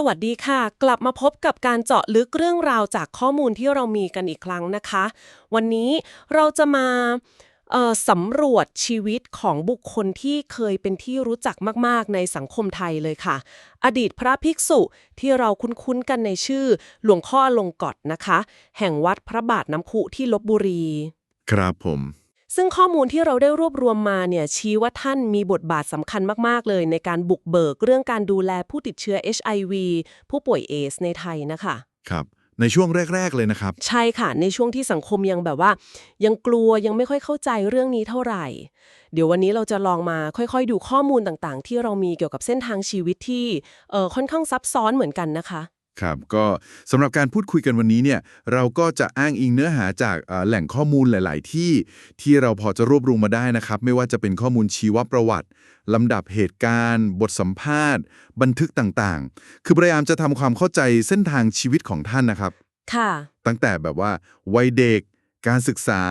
สวัสดีค่ะ กลับมาพบกับการเจาะลึกเรื่องราวจากข้อมูลที่เรามีกันอีกครั้งนะคะ วันนี้เราจะมาสำรวจชีวิตของบุคคลที่เคยเป็นที่รู้จักมาก ๆ ในสังคมไทยเลยค่ะ อดีตพระภิกษุที่เราคุ้น ๆ กันในชื่อหลวงพ่อลงกฎนะคะ แห่งวัดพระบาทน้ำพุที่ลบบุรี ครับผม ซึ่งข้อมูลที่เราได้รวบรวมมาเนี่ยชี้ว่าท่านมีบทบาทสำคัญมากๆ เลยในการบุกเบิกเรื่องการดูแลผู้ติดเชื้อ HIV ผู้ป่วยเอสในไทยนะคะครับในช่วงแรก ๆ เลยนะครับ ใช่ค่ะ ในช่วงที่สังคมยังแบบว่า ยังกลัวยังไม่ค่อยเข้าใจเรื่องนี้เท่าไหร่ เดี๋ยววันนี้เราจะลองมาค่อยๆ ดูข้อมูลต่างๆ ที่เรามีเกี่ยวกับเส้นทางชีวิตที่เอ่อค่อนข้างซับซ้อนเหมือนกันนะคะ ครับก็สำหรับการพูดคุยกันวันนี้เนี่ยเราก็จะอ้างอิงเนื้อหาจากเอ่อแหล่งข้อมูลหลาย ๆ ที่ที่เราพอจะรวบรวมมาได้นะครับ ไม่ว่าจะเป็นข้อมูลชีวประวัติลำดับเหตุการณ์ บทสัมภาษณ์ บันทึกต่างๆ คือพยายามจะทำความเข้าใจเส้นทางชีวิตของท่านนะครับ ค่ะ ตั้งแต่แบบว่าวัยเด็ก การศึกษา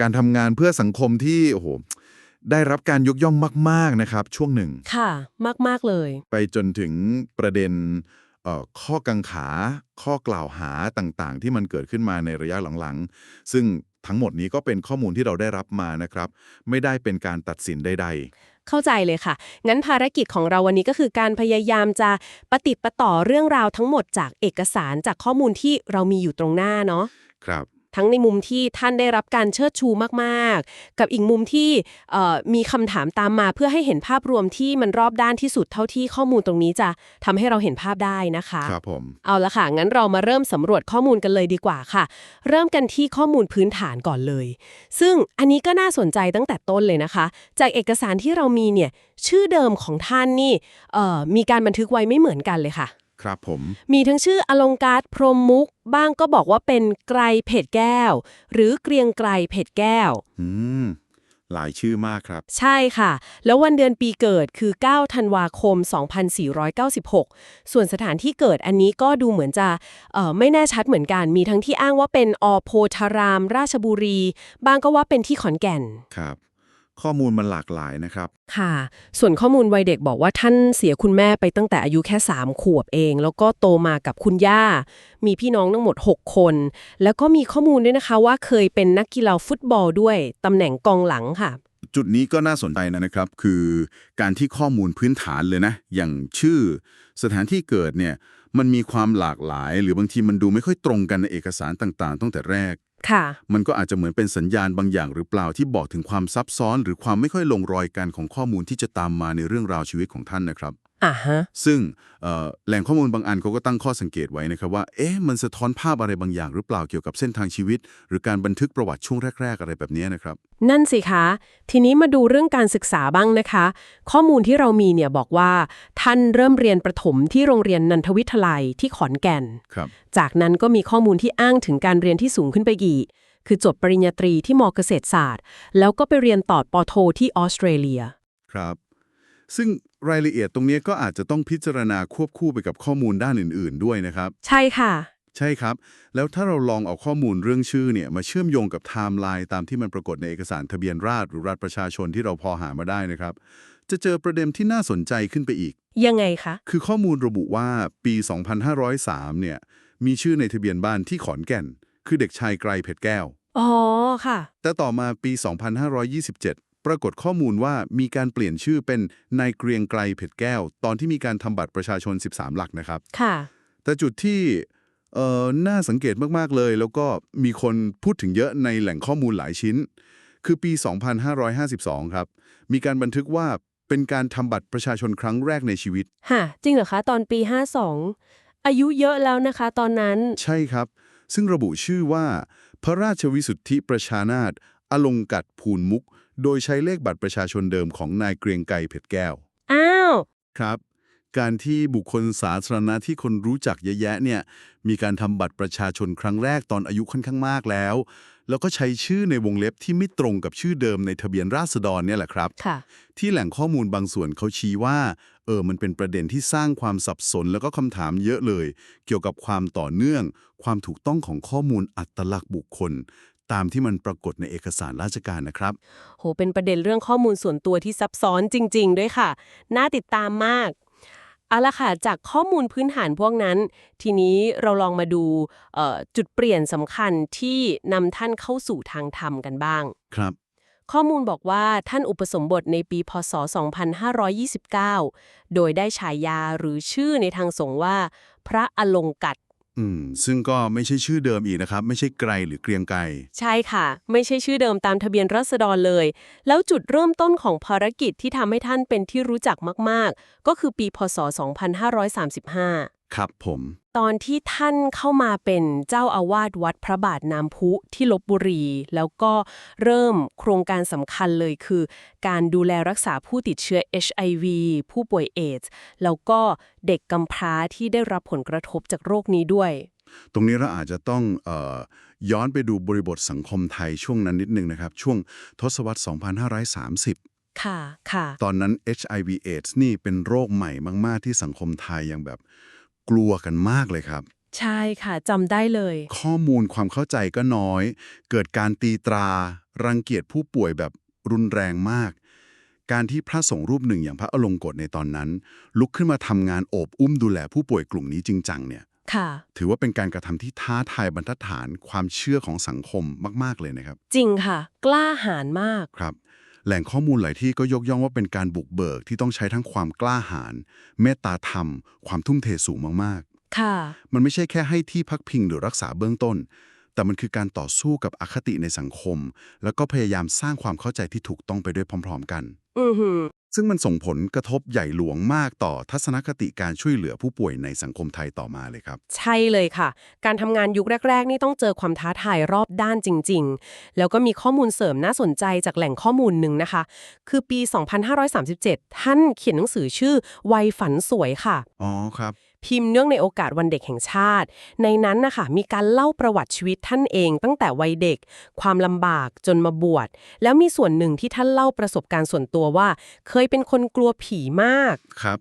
การทำงานเพื่อสังคมที่โอ้โหได้รับการยกย่องมาก ๆ นะครับ ช่วงหนึ่ง ค่ะ มาก ๆ เลย ไปจนถึงประเด็นเอ่อ ข้อกังขา ข้อกล่าวหาต่างๆ ที่มันเกิดขึ้นมาในระยะหลังๆ ซึ่งทั้งหมดนี้ก็เป็นข้อมูลที่เราได้รับมานะครับ ไม่ได้เป็นการตัดสินใดเข้าใจเลยค่ะ งั้นภารกิจของเราวันนี้ก็คือการพยายามจะปฏิดประต่อเรื่องราวทั้งหมดจากเอกสารจากข้อมูลที่เรามีอยู่ตรงหน้าเนาะๆครับ ทั้งในมุมที่ท่านได้รับการเชิดชูมากๆ กับอีกมุมที่เอ่อมีคำถามตามมาเพื่อให้เห็นภาพรวมที่มันรอบด้านที่สุดเท่าที่ข้อมูลตรงนี้จะทำให้เราเห็นภาพได้นะคะครับผมเอาละค่ะ งั้นเรามาเริ่มสำรวจข้อมูลกันเลยดีกว่าค่ะ เริ่มกันที่ข้อมูลพื้นฐานก่อนเลย ซึ่งอันนี้ก็น่าสนใจตั้งแต่ต้นเลยนะคะ จากเอกสารที่เรามีเนี่ยชื่อเดิมของท่านนี่เอ่อมีการบันทึกไว้ไม่เหมือนกันเลยค่ะ ครับผม มีทั้งชื่ออลงการ์ดพรหมมุก บ้างก็บอกว่าเป็นไกรเพชรแก้ว หรือเกรียงไกรเพชรแก้ว อืม หลายชื่อมากครับ ใช่ค่ะ แล้ววันเดือนปีเกิดคือ 9 ธันวาคม 2496 ส่วนสถานที่เกิดอันนี้ก็ดูเหมือนจะเอ่อไม่แน่ชัดเหมือนกัน มีทั้งที่อ้างว่าเป็นอโพธาราม ราชบุรีบางก็ว่าเป็นที่ขอนแก่น ครับ ข้อมูลมันหลากหลายนะครับ ค่ะ ส่วนข้อมูลวัยเด็กบอกว่าท่านเสียคุณแม่ไปตั้งแต่อายุแค่ 3 ขวบเอง แล้วก็โตมากับคุณย่า มีพี่น้องทั้งหมด 6 คน แล้วก็มีข้อมูลด้วยนะคะว่าเคยเป็นนักกีฬาฟุตบอลด้วย ตำแหน่งกองหลังค่ะ จุดนี้ก็น่าสนใจนะครับ คือการที่ข้อมูลพื้นฐานเลยนะ อย่างชื่อ สถานที่เกิดเนี่ย มันมีความหลากหลาย หรือบางทีมันดูไม่ค่อยตรงกันในเอกสารต่างๆตั้งแต่แรก ค่ะ มันก็อาจจะเหมือนเป็นสัญญาณบางอย่างหรือเปล่าที่บอกถึงความซับซ้อน หรือความไม่ค่อยลงรอยกันของข้อมูลที่จะตามมาในเรื่องราวชีวิตของท่านนะครับ อ่าฮะ ซึ่งเอ่อแหล่งข้อมูลบางอันเขาก็ตั้งข้อสังเกตไว้นะครับว่า เอ๊ะ มันสะท้อนภาพอะไรบางอย่างหรือเปล่าเกี่ยวกับเส้นทางชีวิต หรือการบันทึกประวัติช่วงแรก ๆ อะไรแบบนี้นะครับ นั่นสิคะ ทีนี้มาดูเรื่องการศึกษาบ้างนะคะ ข้อมูลที่เรามีเนี่ยบอกว่า ท่านเริ่มเรียนประถมที่โรงเรียนนันทวิทยาลัยที่ขอนแก่น ครับ จากนั้นก็มีข้อมูลที่อ้างถึงการเรียนที่สูงขึ้นไปอีก คือจบปริญญาตรีที่มอเกษตรศาสตร์ แล้วก็ไปเรียนต่อปอโทที่ออสเตรเลีย ครับ ซึ่งรายละเอียดตรงนี้ก็อาจจะต้องพิจารณาควบคู่ไปกับข้อมูลด้านอื่น ๆ ด้วยนะครับ ใช่ค่ะ ใช่ครับ แล้วถ้าเราลองเอาข้อมูลเรื่องชื่อเนี่ยมาเชื่อมโยงกับไทม์ไลน์ตามที่มันปรากฏในเอกสารทะเบียนราษฎรหรือรัฐประชาชนที่เราพอหามาได้นะครับ จะเจอประเด็นที่น่าสนใจขึ้นไปอีก ยังไงคะ คือข้อมูลระบุว่าปี 2503 เนี่ยมีชื่อในทะเบียนบ้านที่ขอนแก่น คือเด็กชายไกรเพชรแก้ว อ๋อค่ะ แต่ต่อมาปี 2527 ปรากฏข้อมูลว่ามีการเปลี่ยนชื่อเป็นนายเกรียงไกรเพชรแก้ว ตอนที่มีการทำบัตรประชาชน 13 หลักนะครับ ค่ะ แต่จุดที่เอ่อน่าสังเกตมาก ๆ เลย แล้วก็มีคนพูดถึงเยอะในแหล่งข้อมูลหลายชิ้น คือปี 2552 ครับ มีการบันทึกว่าเป็นการทำบัตรประชาชนครั้งแรกในชีวิต ฮะ จริงเหรอคะ ตอนปี 52 อายุเยอะแล้วนะคะ ตอนนั้น ใช่ครับ ซึ่งระบุชื่อว่า พระราชวิสุทธิประชานาถอลงกัดภูนมุก โดยใช้เลขบัตรประชาชนเดิมของนายเกรียงไกรเพชรแก้ว อ้าว ครับ การที่บุคคลสาธารณะที่คนรู้จักเยอะแยะเนี่ย มีการทำบัตรประชาชนครั้งแรกตอนอายุค่อนข้างมากแล้ว แล้วก็ใช้ชื่อในวงเล็บที่ไม่ตรงกับชื่อเดิมในทะเบียนราษฎรเนี่ยแหละครับ ค่ะ ที่แหล่งข้อมูลบางส่วนเขาชี้ว่า เออ มันเป็นประเด็นที่สร้างความสับสนแล้วก็คำถามเยอะเลย เกี่ยวกับความต่อเนื่อง ความถูกต้องของข้อมูลอัตลักษณ์บุคคล ตามที่มันปรากฏในเอกสารราชการนะครับ โห เป็นประเด็นเรื่องข้อมูลส่วนตัวที่ซับซ้อนจริง ๆ ด้วยค่ะ น่าติดตามมาก เอาละค่ะ จากข้อมูลพื้นฐานพวกนั้น ทีนี้เราลองมาดูเอ่อจุดเปลี่ยนสำคัญที่นำท่านเข้าสู่ทางธรรมกันบ้าง ครับ ข้อมูลบอกว่าท่านอุปสมบทในปี พศ 2529 โดยได้ฉายาหรือชื่อในทางสงฆ์ว่า พระอลงกัด อืม ซึ่งก็ไม่ใช่ชื่อเดิมอีกนะครับ ไม่ใช่ไกลหรือเกรียงไกรใช่ค่ะ ไม่ใช่ชื่อเดิมตามทะเบียนรัษฎรเลย แล้วจุดเริ่มต้นของภารกิจที่ทำให้ท่านเป็นที่รู้จักมาก ๆ ก็คือปีพศ 2535 ครับผม ตอนที่ท่านเข้ามาเป็นเจ้าอาวาสวัดพระบาทน้ำพุที่ลบบุรี แล้วก็เริ่มโครงการสำคัญเลยคือ การดูแลรักษาผู้ติดเชื้อ HIV ผู้ป่วยเอดส์แล้วก็เด็กกำพร้าที่ได้รับผลกระทบจากโรคนี้ด้วย ตรงนี้เราอาจจะต้องเออย้อนไปดูบริบทสังคมไทยช่วงนั้นนิดนึงนะครับ ช่วงทศวรรษ 2530ค่ะ ค่ะ ตอนนั้น HIV AIDS นี่เป็นโรคใหม่มาก ๆ ที่สังคมไทยยังแบบ กลัวกันมากเลยครับ ใช่ค่ะจำได้เลย ข้อมูลความเข้าใจก็น้อย เกิดการตีตรา รังเกียจผู้ป่วยแบบรุนแรงมาก การที่พระสงฆ์รูปหนึ่งอย่างพระอลงกฎในตอนนั้น ลุกขึ้นมาทำงานโอบอุ้มดูแลผู้ป่วยกลุ่มนี้จริงจังเนี่ยค่ะถือว่าเป็นการกระทำที่ท้าทายบรรทัดฐานความเชื่อของสังคมมาก ๆ เลยนะครับ จริงค่ะ กล้าหาญมากครับ แหล่งข้อมูลหลายที่ก็ยกย่องว่าเป็นการบุกเบิกที่ต้องใช้ทั้งความกล้าหาญเมตตาธรรม ความทุ่มเทสูงมากค่ะๆมันไม่ใช่แค่ให้ที่พักพิงหรือรักษาเบื้องต้น แต่มันคือการต่อสู้กับอคติในสังคม แล้วก็พยายามสร้างความเข้าใจที่ถูกต้องไปด้วยพร้อม ๆ กัน อือหือ ซึ่งมันส่งผลกระทบใหญ่หลวงมากต่อทัศนคติการช่วยเหลือผู้ป่วยในสังคมไทยต่อมาเลยครับ ใช่เลยค่ะ การทำงานยุคแรก ๆ นี่ต้องเจอความท้าทายรอบด้านจริง ๆ แล้วก็มีข้อมูลเสริมน่าสนใจจากแหล่งข้อมูลหนึ่งนะคะ คือปี 2537 ท่านเขียนหนังสือชื่อวัยฝันสวยค่ะ อ๋อครับ พิมพ์เนื่องในโอกาสวันเด็กแห่งชาติ ในนั้นนะคะมีการเล่าประวัติชีวิตท่านเองตั้งแต่วัยเด็ก ความลำบากจนมาบวช แล้วมีส่วนหนึ่งที่ท่านเล่าประสบการณ์ส่วนตัวว่า เคยเป็นคนกลัวผีมาก ครับ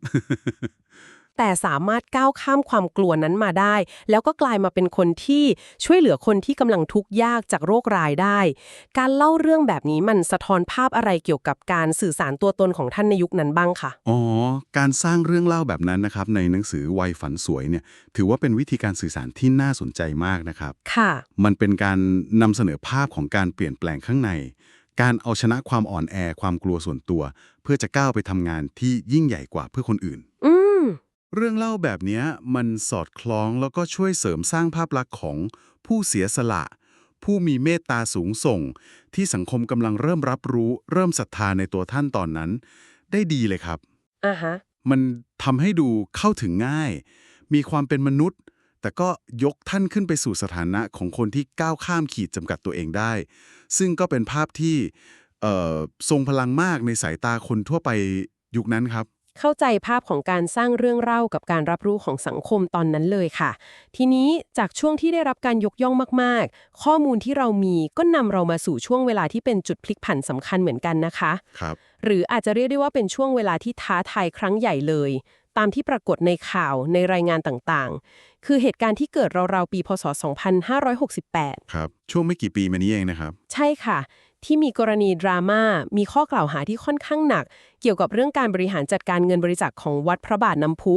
แต่สามารถก้าวข้ามความกลัวนั้นมาได้ แล้วก็กลายมาเป็นคนที่ช่วยเหลือคนที่กำลังทุกข์ยากจากโรครายได้ การเล่าเรื่องแบบนี้มันสะท้อนภาพอะไรเกี่ยวกับการสื่อสารตัวตนของท่านในยุคนั้นบ้างคะอ๋อ การสร้างเรื่องเล่าแบบนั้นนะครับในหนังสือวัยฝันสวยเนี่ยถือว่าเป็นวิธีการสื่อสารที่น่าสนใจมากนะครับ ค่ะ มันเป็นการนำเสนอภาพของการเปลี่ยนแปลงข้างใน การเอาชนะความอ่อนแอความกลัวส่วนตัว เพื่อจะก้าวไปทำงานที่ยิ่งใหญ่กว่าเพื่อคนอื่น อืม เรื่องเล่าแบบเนี้ยมันสอดคล้องแล้วก็ช่วยเสริมสร้างภาพลักษณ์ของผู้เสียสละ ผู้มีเมตตาสูงส่ง ที่สังคมกำลังเริ่มรับรู้ เริ่มศรัทธาในตัวท่านตอนนั้น ได้ดีเลยครับอ่าฮะมันทำให้ดูเข้าถึงง่าย มีความเป็นมนุษย์ แต่ก็ยกท่านขึ้นไปสู่สถานะของคนที่ก้าวข้ามขีดจำกัดตัวเองได้ ซึ่งก็เป็นภาพที่เอ่อทรงพลังมากในสายตาคนทั่วไปยุคนั้นครับ เข้าใจภาพของการสร้างเรื่องเล่ากับการรับรู้ของสังคมตอนนั้นเลยค่ะ ทีนี้จากช่วงที่ได้รับการยกย่องมากๆ ข้อมูลที่เรามีก็นำเรามาสู่ช่วงเวลาที่เป็นจุดพลิกผันสำคัญเหมือนกันนะคะครับหรืออาจจะเรียกได้ว่าเป็นช่วงเวลาที่ท้าทายครั้งใหญ่เลย ตามที่ปรากฏในข่าวในรายงานต่างๆ คือเหตุการณ์ที่เกิดราวๆปี พศ 2568 ครับ ช่วงไม่กี่ปีมานี้เองนะครับ ใช่ค่ะ ที่มีกรณีดราม่ามีข้อกล่าวหาที่ค่อนข้างหนัก เกี่ยวกับเรื่องการบริหารจัดการเงินบริจาคของวัดพระบาทน้ำพุ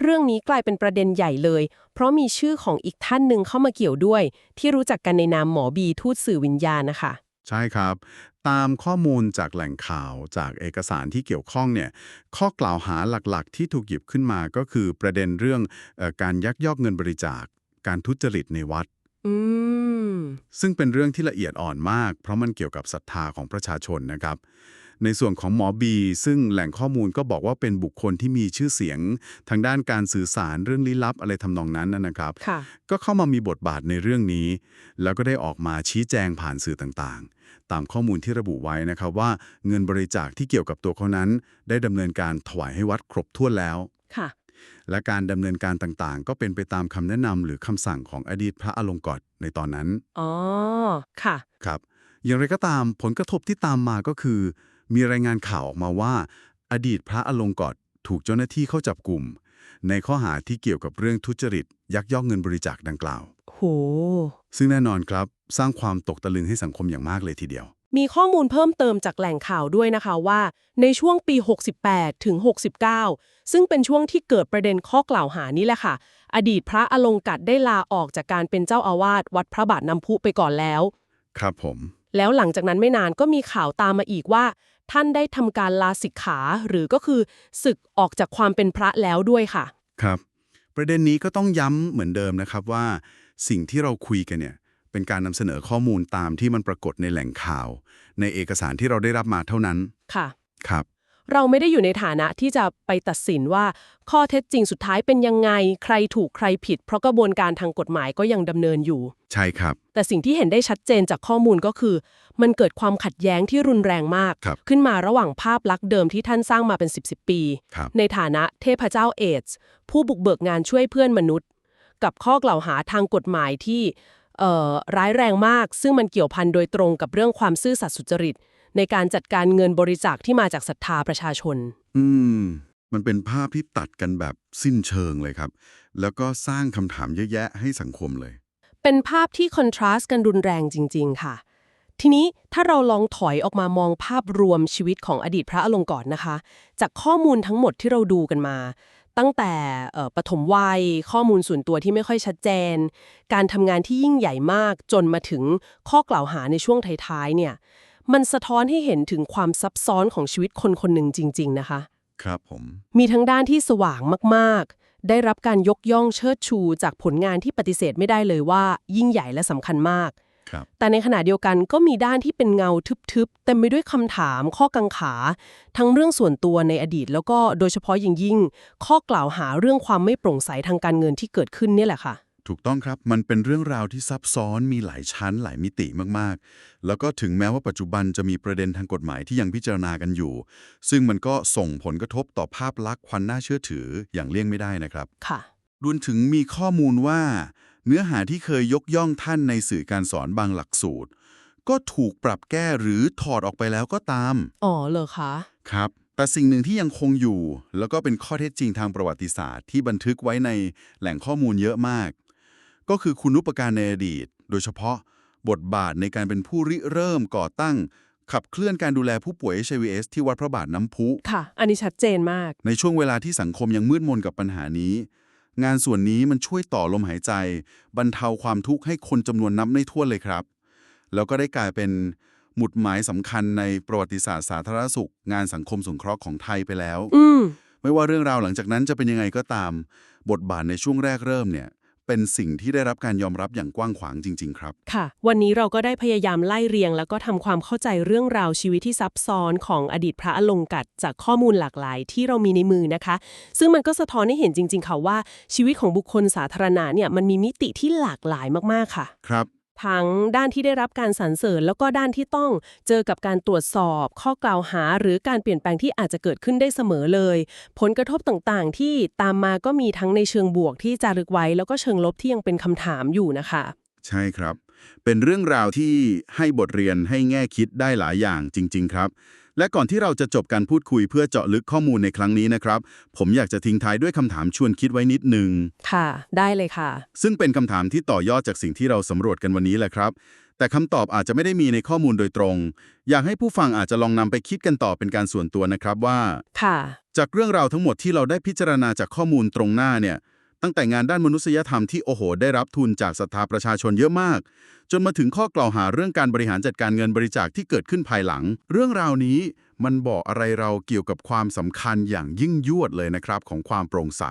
เรื่องนี้กลายเป็นประเด็นใหญ่เลย เพราะมีชื่อของอีกท่านหนึ่งเข้ามาเกี่ยวด้วย ที่รู้จักกันในนามหมอบีทูตสื่อวิญญาณนะคะใช่ครับ ตามข้อมูลจากแหล่งข่าวจากเอกสารที่เกี่ยวข้องเนี่ยข้อกล่าวหาหลักๆ ที่ถูกหยิบขึ้นมาก็คือประเด็นเรื่องอการยักยอกเงินบริจาค การทุจริตในวัด ซึ่งเป็นเรื่องที่ละเอียดอ่อนมาก เพราะมันเกี่ยวกับศรัทธาของประชาชนนะครับ ในส่วนของหมอบี ซึ่งแหล่งข้อมูลก็บอกว่าเป็นบุคคลที่มีชื่อเสียง ทางด้านการสื่อสารเรื่องลี้ลับอะไรทำนองนั้นนะนะครับค่ะก็เข้ามามีบทบาทในเรื่องนี้ แล้วก็ได้ออกมาชี้แจงผ่านสื่อต่างๆ ตามข้อมูลที่ระบุไว้นะครับว่าเงินบริจาคที่เกี่ยวกับตัวเขานั้น ได้ดำเนินการถวายให้วัดครบถ้วนแล้วค่ะ และการดำเนินการต่างๆ ก็เป็นไปตามคำแนะนำหรือคำสั่งของอดีตพระอลงกฎในตอนนั้น อ๋อ ค่ะ ครับ อย่างไรก็ตามผลกระทบที่ตามมาก็คือ มีรายงานข่าวออกมาว่า อดีตพระอลงกฎถูกเจ้าหน้าที่เข้าจับกลุ่ม ในข้อหาที่เกี่ยวกับเรื่องทุจริต ยักยอกเงินบริจาคดังกล่าว โห ซึ่งแน่นอนครับ สร้างความตกตะลึงให้สังคมอย่างมากเลยทีเดียว มีข้อมูลเพิ่มเติมจากแหล่งข่าวด้วยนะคะว่า ในช่วงปี 68 ถึง 69 ซึ่งเป็นช่วงที่เกิดประเด็นข้อกล่าวหานี่แหละค่ะ อดีตพระอลงกัดได้ลาออกจากการเป็นเจ้าอาวาสวัดพระบาทน้ำพุไปก่อนแล้ว ครับผม แล้วหลังจากนั้นไม่นานก็มีข่าวตามมาอีกว่า ท่านได้ทำการลาสิกขาหรือก็คือศึกออกจากความเป็นพระแล้วด้วยค่ะ ครับ ประเด็นนี้ก็ต้องย้ำเหมือนเดิมนะครับว่า สิ่งที่เราคุยกันเนี่ย เป็นการนำเสนอข้อมูลตามที่มันปรากฏในแหล่งข่าว ในเอกสารที่เราได้รับมาเท่านั้น ค่ะ ครับ เราไม่ได้อยู่ในฐานะที่จะไปตัดสินว่า ข้อเท็จจริงสุดท้ายเป็นยังไง ใครถูกใครผิด เพราะกระบวนการทางกฎหมายก็ยังดำเนินอยู่ ใช่ครับ แต่สิ่งที่เห็นได้ชัดเจนจากข้อมูลก็คือ มันเกิดความขัดแย้งที่รุนแรงมาก ครับ ขึ้นมาระหว่างภาพลักษณ์เดิมที่ท่านสร้างมาเป็น 10บสปี ครับ ในฐานะเทพเจ้าเอดส์ผู้บุกเบิกงานช่วยเพื่อนมนุษย์ กับข้อกล่าวหาทางกฎหมายที่เอ่อ ร้ายแรงมาก ซึ่งมันเกี่ยวพันโดยตรงกับเรื่องความซื่อสัตย์สุจริต ในการจัดการเงินบริจาคที่มาจากศรัทธาประชาชน อืม มันเป็นภาพที่ตัดกันแบบสิ้นเชิงเลยครับ แล้วก็สร้างคำถามเยอะแยะให้สังคมเลย เป็นภาพที่คอนทราสต์กันรุนแรงจริง ๆ ค่ะ ทีนี้ถ้าเราลองถอยออกมามองภาพรวมชีวิตของอดีตพระอลงกรณ์นะคะ จากข้อมูลทั้งหมดที่เราดูกันมา ตั้งแต่เอ่อปฐมวัย ข้อมูลส่วนตัวที่ไม่ค่อยชัดเจน การทำงานที่ยิ่งใหญ่มากจนมาถึงข้อกล่าวหาในช่วงท้ายๆเนี่ยมันสะท้อนให้เห็นถึงความซับซ้อนของชีวิตคนคนหนึ่งจริง ๆ นะคะ ครับผม มีทั้งด้านที่สว่างมากๆ ได้รับการยกย่องเชิดชูจากผลงานที่ปฏิเสธไม่ได้เลยว่า ยิ่งใหญ่และสำคัญมากครับ แต่ในขณะเดียวกันก็มีด้านที่เป็นเงาทึบๆเต็มไปด้วยคำถาม ข้อกังขา ทั้งเรื่องส่วนตัวในอดีต แล้วก็โดยเฉพาะยิ่งยิ่ง ข้อกล่าวหาเรื่องความไม่โปร่งใสทางการเงินที่เกิดขึ้นเนี่ยแหละค่ะ ถูกต้องครับมันเป็นเรื่องราวที่ซับซ้อนมีหลายชั้นหลายมิติมากๆ แล้วก็ถึงแม้ว่าปัจจุบันจะมีประเด็นทางกฎหมายที่ยังพิจารณากันอยู่ ซึ่งมันก็ส่งผลกระทบต่อภาพลักษณ์ควันน่าเชื่อถืออย่างเลี่ยงไม่ได้นะครับค่ะรวมถึงมีข้อมูลว่า เนื้อหาที่เคยยกย่องท่านในสื่อการสอนบางหลักสูตร ก็ถูกปรับแก้หรือถอดออกไปแล้วก็ตาม อ๋อเหรอคะ ครับ แต่สิ่งหนึ่งที่ยังคงอยู่ แล้วก็เป็นข้อเท็จจริงทางประวัติศาสตร์ ที่บันทึกไว้ในแหล่งข้อมูลเยอะมาก ก็คือคุณุปการในอดีต โดยเฉพาะบทบาทในการเป็นผู้ริเริ่มก่อตั้ง ขับเคลื่อนการดูแลผู้ป่วย HIV/AIDS ที่วัดพระบาทน้ำพุ ค่ะ อันนี้ชัดเจนมาก ในช่วงเวลาที่สังคมยังมืดมนกับปัญหานี้ งานส่วนนี้มันช่วยต่อลมหายใจ บรรเทาความทุกข์ให้คนจำนวนนับไม่ถ้วนเลยครับ แล้วก็ได้กลายเป็นหมุดหมายสำคัญในประวัติศาสตร์สาธารณสุข งานสังคมสงเคราะห์ของไทยไปแล้ว อืมไม่ว่าเรื่องราวหลังจากนั้นจะเป็นยังไงก็ตาม บทบาทในช่วงแรกเริ่มเนี่ย เป็นสิ่งที่ได้รับการยอมรับอย่างกว้างขวางจริง ๆ ครับ ค่ะ วันนี้เราก็ได้พยายามไล่เรียง แล้วก็ทำความเข้าใจเรื่องราวชีวิตที่ซับซ้อนของอดีตพระอลงกัดจากข้อมูลหลากหลายที่เรามีในมือนะคะ ซึ่งมันก็สะท้อนให้เห็นจริง ๆ ค่ะว่าชีวิตของบุคคลสาธารณะเนี่ยมันมีมิติที่หลากหลายมากๆค่ะ ครับ ทั้งด้านที่ได้รับการสรรเสริญ แล้วก็ด้านที่ต้องเจอกับการตรวจสอบ ข้อกล่าวหา หรือการเปลี่ยนแปลงที่อาจจะเกิดขึ้นได้เสมอเลย ผลกระทบต่างๆ ที่ตามมาก็มีทั้งในเชิงบวกที่จารึกไว้ แล้วก็เชิงลบที่ยังเป็นคำถามอยู่นะคะ ใช่ครับ เป็นเรื่องราวที่ให้บทเรียนให้แง่คิดได้หลายอย่างจริง ๆ ครับ และก่อนที่เราจะจบการพูดคุยเพื่อเจาะลึกข้อมูลในครั้งนี้นะครับ ผมอยากจะทิ้งท้ายด้วยคำถามชวนคิดไว้นิดนึง ค่ะ ได้เลยค่ะ ซึ่งเป็นคำถามที่ต่อยอดจากสิ่งที่เราสำรวจกันวันนี้แหละครับ แต่คำตอบอาจจะไม่ได้มีในข้อมูลโดยตรง อยากให้ผู้ฟังอาจจะลองนำไปคิดกันต่อเป็นการส่วนตัวนะครับว่า ค่ะ จากเรื่องราวทั้งหมดที่เราได้พิจารณาจากข้อมูลตรงหน้าเนี่ย ตั้งแต่งานด้านมนุษยธรรมที่โอโห ได้รับทุนจากศรัทธาประชาชนเยอะมาก จนมาถึงข้อกล่าวหาเรื่องการบริหารจัดการเงินบริจาคที่เกิดขึ้นภายหลัง เรื่องราวนี้มันบอกอะไรเราเกี่ยวกับความสำคัญอย่างยิ่งยวดเลยนะครับ ของความโปร่งใส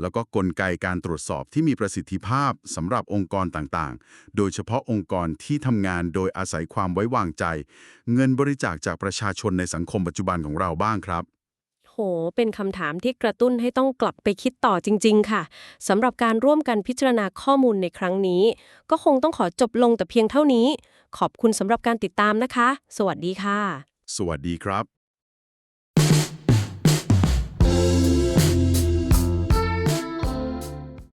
แล้วก็กลไกการตรวจสอบที่มีประสิทธิภาพสำหรับองค์กรต่างๆ โดยเฉพาะองค์กรที่ทำงานโดยอาศัยความไว้วางใจ เงินบริจาคจากประชาชนในสังคมปัจจุบันของเราบ้างครับ ห เป็นคำถามที่กระตุ้นให้ต้องกลับไปคิดต่อจริง ๆ ค่ะสำหรับการร่วมกันพิจารณาข้อมูลในครั้งนี้ ก็คงต้องขอจบลงแต่เพียงเท่านี้ ขอบคุณสำหรับการติดตามนะคะ สวัสดีค่ะ สวัสดีครับ